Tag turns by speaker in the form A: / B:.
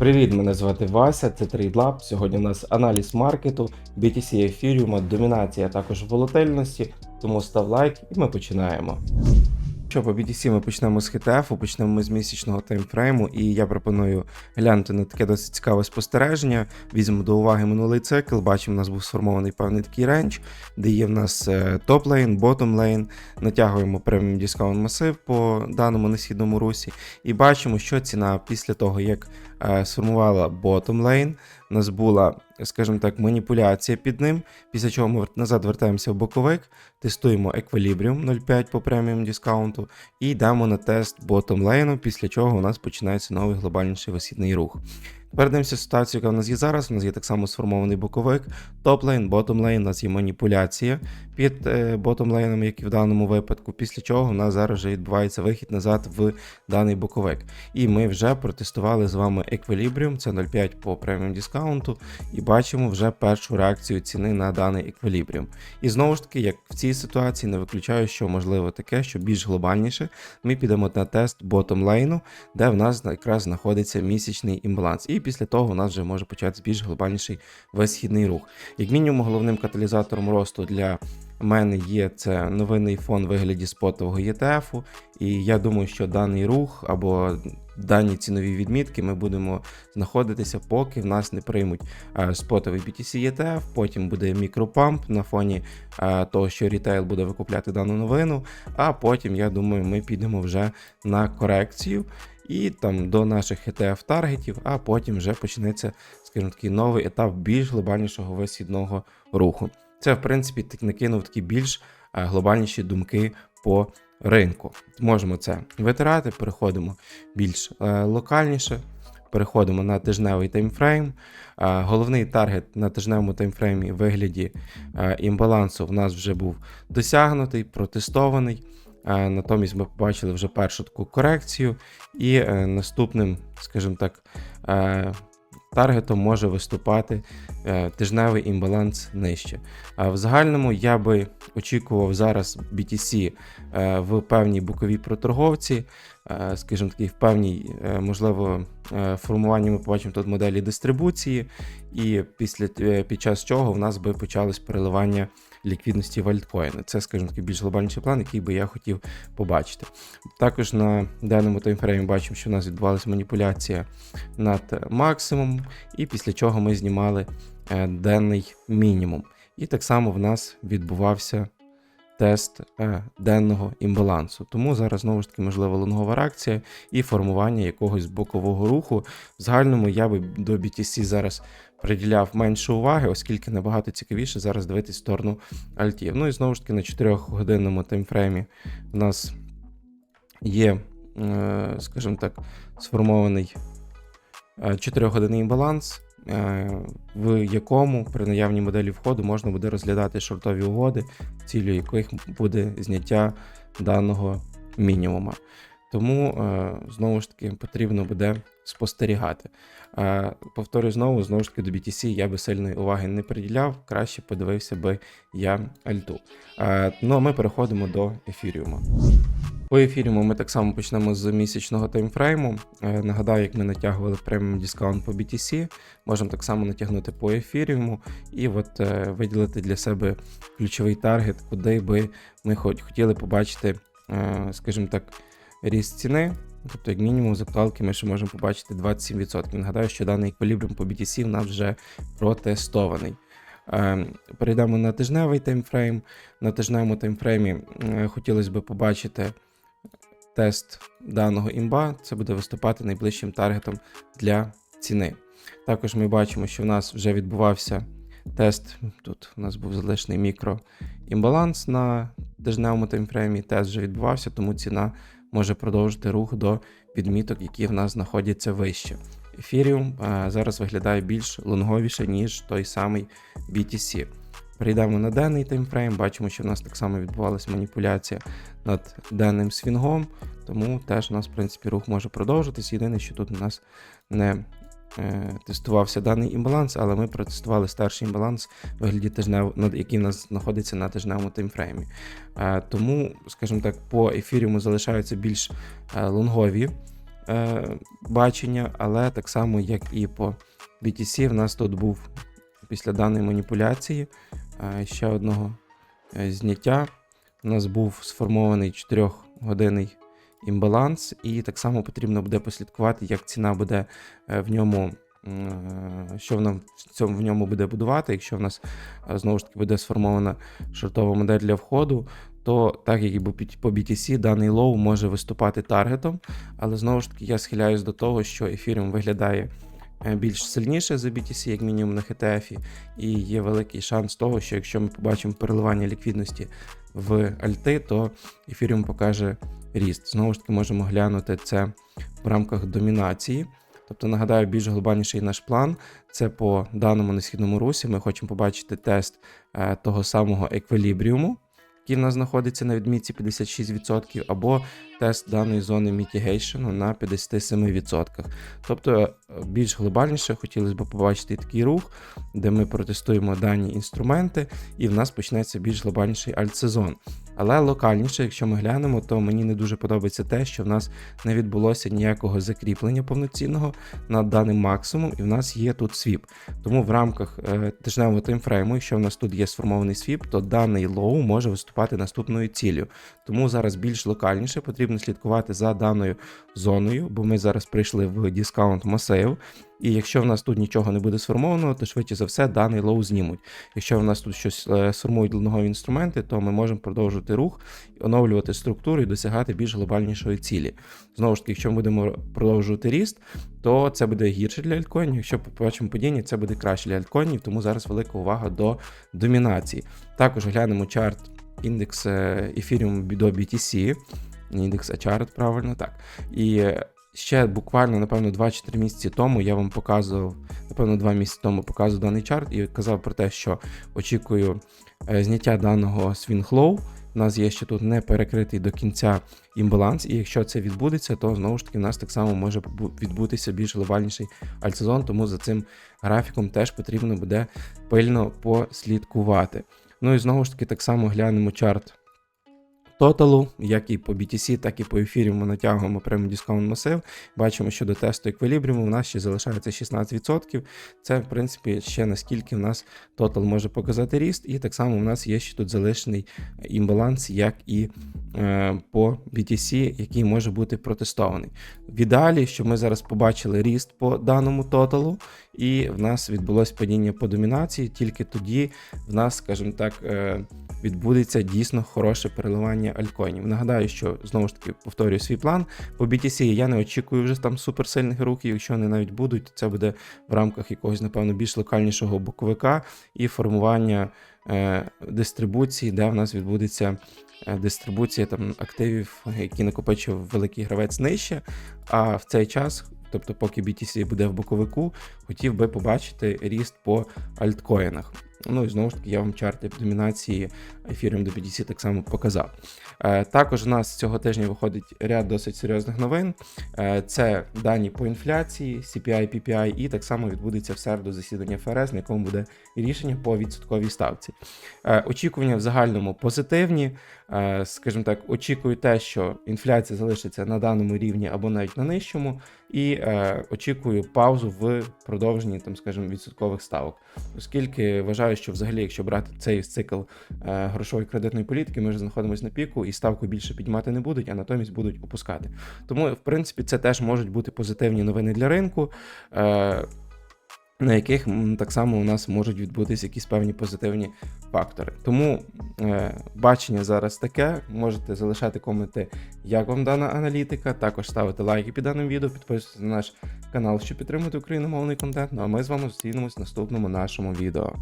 A: Привіт, мене звати Вася, це TradeLab. Сьогодні у нас аналіз маркету, BTC ефіріума, домінація, а також волатильності. Тому став лайк і ми починаємо. Що по BTC ми почнемо з HTF, почнемо ми з місячного таймфрейму, і я пропоную глянути на таке досить цікаве спостереження. Візьмемо до уваги минулий цикл. Бачимо, у нас був сформований певний такий рендж, де є в нас топ-лейн, ботом-лейн, натягуємо преміум дискаунт масив по даному несхідному русі, і бачимо, що ціна після того, як сформувала bottom lane, у нас була, скажімо так, маніпуляція під ним, після чого ми назад вертаємося в боковик, тестуємо Equilibrium 0,5 по преміум дискаунту і йдемо на тест bottom lane, після чого у нас починається новий глобальніший висідний рух. Тепер дивимося ситуацію, яка в нас є зараз. У нас є так само сформований боковик, топ-лейн, bottom-лейн, у нас є маніпуляція під е, bottom-лейном, як і в даному випадку, після чого у нас зараз вже відбувається вихід назад в даний боковик. І ми вже протестували з вами Equilibrium, це 0,5 по преміум дискаунту, і бачимо вже першу реакцію ціни на даний Equilibrium. І знову ж таки, як в цій ситуації, не виключаю, що можливо таке, що більш глобальніше, ми підемо на тест bottom лейну, де в нас якраз знаходиться місячний імбаланс. І після того у нас вже може початися більш глобальніший висхідний рух. Як мінімум, головним каталізатором росту для мене є це новинний фон вигляді спотового ETF, і я думаю, що даний рух або дані цінові відмітки ми будемо знаходитися, поки в нас не приймуть е, спотовий BTC ETF, потім буде мікропамп на фоні е, того, що рітейл буде викупляти дану новину. А потім, я думаю, ми підемо вже на корекцію і там до наших ETF таргетів, а потім вже почнеться, скажімо такий новий етап більш глобальнішого висідного руху. Це, в принципі, так накинув такі більш е, глобальніші думки по ринку. Можемо це витирати, переходимо більш е, локальніше. Переходимо на тижневий таймфрейм. Е, Головний таргет на тижневому таймфреймі в вигляді імбалансу в нас вже був досягнутий, протестований. Е, Натомість ми побачили вже першу таку корекцію, і е, наступним, скажімо так, е, таргетом може виступати тижневий імбаланс нижче. В загальному я би очікував зараз BTC в певній боковій проторговці, скажімо таки, в певній, е, можливо, е, формуванні ми побачимо тут моделі дистрибуції, і після е, під час чого в нас би почалось переливання ліквідності в альткоїни. Це, скажімо такий більш глобальніший план, який би я хотів побачити. Також на даному таймфреймі бачимо, що в нас відбувалася маніпуляція над максимумом, і після чого ми знімали е, денний мінімум. І так само в нас відбувався тест е, денного імбалансу. Тому зараз знову ж таки можлива лонгова реакція і формування якогось бокового руху. В загальному я би до BTC зараз приділяв менше уваги, оскільки набагато цікавіше зараз дивитись в сторону альтів. Ну і знову ж таки на 4-годинному таймфреймі у нас є, е, скажімо так, сформований 4-годинний баланс, е, в якому при наявній моделі входу можна буде розглядати шортові угоди, цілею яких буде зняття даного мінімума. Тому е, знову ж таки потрібно буде спостерігати. Е, Повторюю знову, знову ж таки, до BTC я би сильної уваги не приділяв, краще подивився би я альту. Е, Ну а ми переходимо до ефіріума. По ефіріуму ми так само почнемо з місячного таймфрейму. Е, Нагадаю, як ми натягували преміум дискаунт по BTC, можемо так само натягнути по ефіріуму і от е, виділити для себе ключовий таргет, куди би ми хоч хотіли побачити, е, скажімо так, ріст ціни. Тобто, як мінімум, з актуалки ми ще можемо побачити 27%. Нагадаю, що даний еквілібріум по BTC в нас вже протестований. Перейдемо на тижневий таймфрейм. На тижневому таймфреймі хотілося б побачити тест даного імба. Це буде виступати найближчим таргетом для ціни. Також ми бачимо, що в нас вже відбувався тест. Тут у нас був залишений мікро імбаланс на тижневому таймфреймі. Тест вже відбувався, тому ціна може продовжити рух до відміток, які в нас знаходяться вище. Ефіріум е, зараз виглядає більш лонговіше, ніж той самий BTC. Перейдемо на денний таймфрейм, бачимо, що в нас так само відбувалася маніпуляція над денним свінгом, тому теж у нас, в принципі, рух може продовжитись. Єдине, що тут у нас не е, тестувався даний імбаланс, але ми протестували старший імбаланс в вигляді тижнев, який у нас знаходиться на тижневому таймфреймі. Е, тому, скажімо так, по ефіріуму залишаються більш е, лонгові е, бачення, але так само, як і по BTC, в нас тут був після даної маніпуляції ще одного е, зняття. У нас був сформований 4-годинний імбаланс, і так само потрібно буде послідкувати, як ціна буде е, в ньому. Що в в цьому в ньому буде будувати, якщо в нас е, знову ж таки буде сформована шортова модель для входу, то так як і по BTC, даний лоу може виступати таргетом, але знову ж таки я схиляюсь до того, що ефіріум виглядає е, більш сильніше за BTC, як мінімум на HTF, і є великий шанс того, що якщо ми побачимо переливання ліквідності в альти, то ефіріум покаже ріст. Знову ж таки, можемо глянути це в рамках домінації. Тобто, нагадаю, більш глобальніший наш план це по даному несхідному русі. Ми хочемо побачити тест е, того самого еквілібріуму, який в нас знаходиться на відмітці 56%, або тест даної зони мітігейшену на 57%. Тобто, е, більш глобальніше хотілося б побачити такий рух, де ми протестуємо дані інструменти, і в нас почнеться більш глобальніший альтсезон. Але локальніше, якщо ми глянемо, то мені не дуже подобається те, що в нас не відбулося ніякого закріплення повноцінного над даним максимум, і в нас є тут свіп. Тому в рамках е, тижневого таймфрейму, якщо в нас тут є сформований свіп, то даний лоу може виступати наступною ціллю. Тому зараз більш локальніше потрібно слідкувати за даною зоною, бо ми зараз прийшли в дискаунт масив. І якщо в нас тут нічого не буде сформовано, то швидше за все даний лоу знімуть. Якщо в нас тут щось е, сформують длинногові інструменти, то ми можемо продовжувати рух, оновлювати структуру і досягати більш глобальнішої цілі. Знову ж таки, якщо ми будемо продовжувати ріст, то це буде гірше для альткоїнів. Якщо побачимо падіння, це буде краще для альткоїнів, тому зараз велика увага до домінації. Також глянемо чарт індекс Ethereum до BTC, індекс чарт, правильно так. І ще буквально, напевно, 2-4 місяці тому я вам показував, напевно, 2 місяці тому показував даний чарт і казав про те, що очікую е, зняття даного свінг-лоу. У нас є ще тут не перекритий до кінця імбаланс, і якщо це відбудеться, то знову ж таки в нас так само може відбутися більш глобальніший альтсезон, тому за цим графіком теж потрібно буде пильно послідкувати. Ну і знову ж таки, так само глянемо чарт тоталу, як і по BTC, так і по ефірі ми натягуємо прямо дискаунт масив. Бачимо, що до тесту еквілібріуму в нас ще залишається 16%. Це, в принципі, ще наскільки в нас тотал може показати ріст, і так само в нас є ще тут залишений імбаланс, як і по BTC, який може бути протестований. В ідеалі, що ми зараз побачили ріст по даному тоталу, і в нас відбулось падіння по домінації, тільки тоді в нас, скажімо так, е, відбудеться дійсно хороше переливання альткоїнів. Нагадаю, що знову ж таки повторюю свій план. По BTC я не очікую вже там суперсильних рухів. Якщо вони навіть будуть, то це буде в рамках якогось, напевно, більш локальнішого боковика і формування е, дистрибуції, де в нас відбудеться. Е, Дистрибуція там активів, які накопичив великий гравець нижче. А в цей час, тобто, поки BTC буде в боковику, хотів би побачити ріст по альткоїнах. Ну і знову ж таки, я вам чарти домінації ефіром до BTC так само показав. Е, також у нас цього тижня виходить ряд досить серйозних новин. Е, це дані по інфляції, CPI, PPI, і так само відбудеться в середу засідання ФРС, на якому буде рішення по відсотковій ставці. Е, очікування в загальному позитивні. Скажімо так, очікую те, що інфляція залишиться на даному рівні або навіть на нижчому, і очікую паузу в продовженні, там, скажімо, відсоткових ставок. Оскільки вважаю, що взагалі, якщо брати цей цикл е, грошової кредитної політики, ми вже знаходимося на піку і ставку більше піднімати не будуть, а натомість будуть опускати. Тому, в принципі, це теж можуть бути позитивні новини для ринку. На яких так само у нас можуть відбутися якісь певні позитивні фактори. Тому е, бачення зараз таке. Можете залишати коменти, як вам дана аналітика. Також ставити лайки під даним відео, підписуйтесь на наш канал, щоб підтримати україномовний контент. Ну а ми з вами зустрінемось в наступному нашому відео.